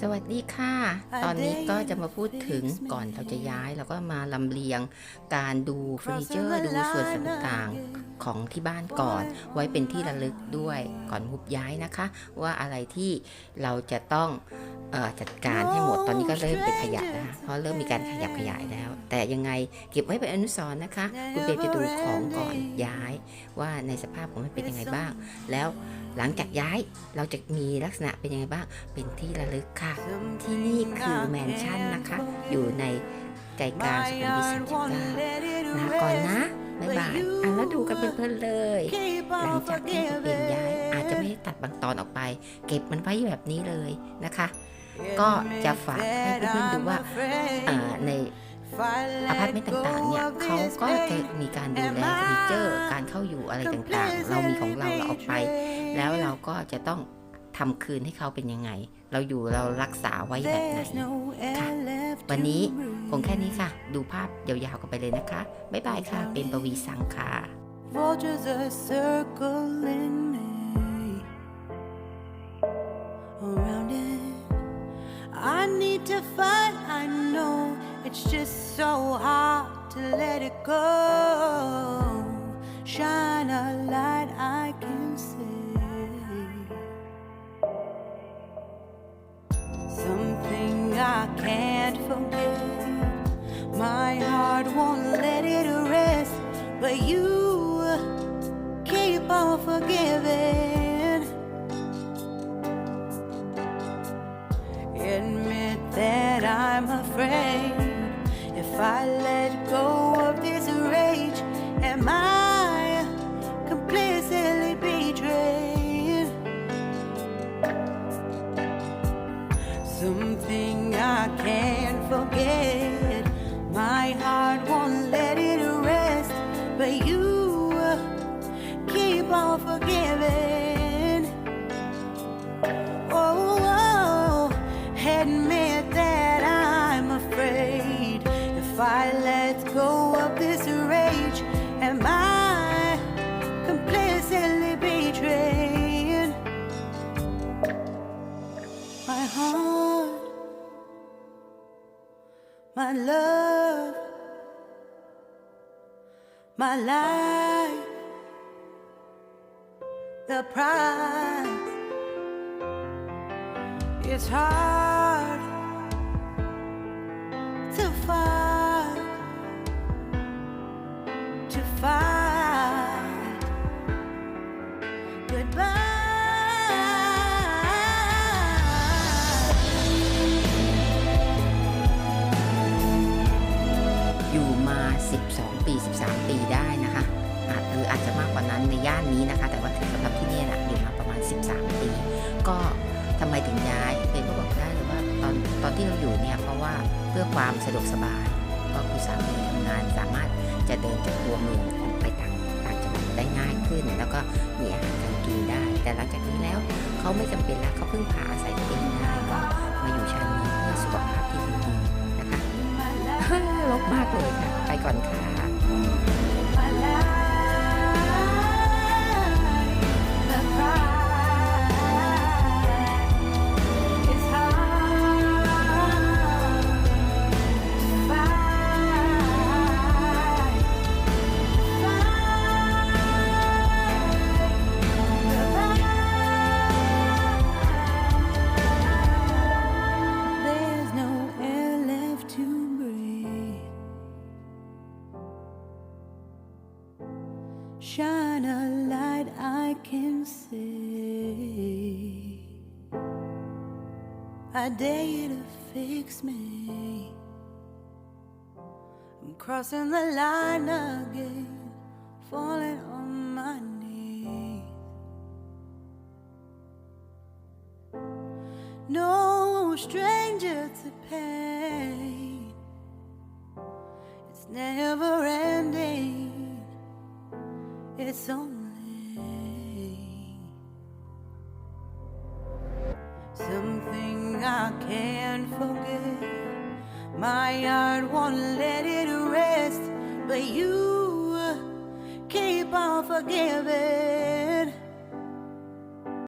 สวัสดีค่ะ ตอนนี้ก็จะมาพูดถึงก่อนเราจะย้ายเราก็มาลำเลียงการดูเฟอร์นิเจอร์ ดูส่วนต่างๆของที่บ้านก่อน ไว้เป็นที่ระลึกด้วยก่อนมุบย้ายนะคะ ว่าอะไรที่เราจะต้องเออจัดการให้หมดตอนนี้ก็เริ่มเป็นขยะแล้วเพราะเริ่มมีการขยับขยายแล้ว แต่ยังไงเก็บไว้เป็นอนุสรณ์นะคะ คุณเบลจะดูของก่อนย้าย ว่าในสภาพของมันเป็นยังไงบ้าง แล้ว หลังจากย้ายเราจะมีลักษณะเป็นยังไงบ้าง เป็นที่ระลึกค่ะ ที่นี่คือแมนชั่นนะคะ อยู่ในใจกลางสุขุมวิทสามสิบเก้าลาก่อนนะบ๊ายบายอะแล้วดูกันเพลินเลย หลังจากที่เปลี่ยนย้ายอาจจะไม่ได้ตัดบางตอนออกไป เก็บมันไว้แบบนี้เลยนะคะ ก็จะฝากให้เพื่อนๆดูว่าในอพาร์ตเมนต์ต่างๆ เนี่ยเขาก็จะมีการดูแลเฟอร์นิเจอร์ การเข้าอยู่อะไรต่างๆ เรามีของเราเราเอาไป แล้วเราก็จะต้องทำคืนให้เขาเป็นยังไง เราอยู่เรารักษาไว้แบบไหนค่ะ วันนี้คงแค่นี้ค่ะ ดูภาพยาวๆกันไปเลยนะคะ บ๊ายบายค่ะ เป็นปวีสังค่ะ Vultures are circling me around it. I need to fight. I know it's just so hard to let it go. Shine a light I can see. But you keep on forgiving. Admit that I'm afraid if I let go of this rage, am I completely betrayed? Something I can't forget. My heart won't let on. Oh, oh, admit that I'm afraid. If I let go of this rage, am I completely betrayed? My heart, my love, my life, the price. It's hard 12 ปี 13 ปีได้นะคะอาจหรืออาจจะมากกว่านั้นในย่านนี้นะคะ แต่ว่าสำหรับที่นี่นะอยู่มาประมาณ 13 ปี ก็ทำไมถึงย้ายเป็นก็บอกได้หรือว่าตอนตอนที่เราอยู่เนี่ยเพราะว่าเพื่อความสะดวกสบายก็คุณสามีทำงานสามารถจะเดินจากตัวเมืองออกไปต่างต่างจังหวัดได้ง่ายขึ้น แล้วก็มีอาหารการกินได้ แต่หลังจากนี้แล้วเขาไม่จำเป็นแล้วเขาเพึ่งพาอาศัยตัวเองได้ก็มาอยู่ชานเมืองเพื่อสุขภาพที่ดีนะคะลบมากเลยค่ะ ก่อนค่ะ Shine a light I can see. I dare you to fix me. I'm crossing the line again, falling on my knees. No stranger to pain. It's never ending. It's only something I can't forget. My heart won't let it rest, but you keep on forgiving.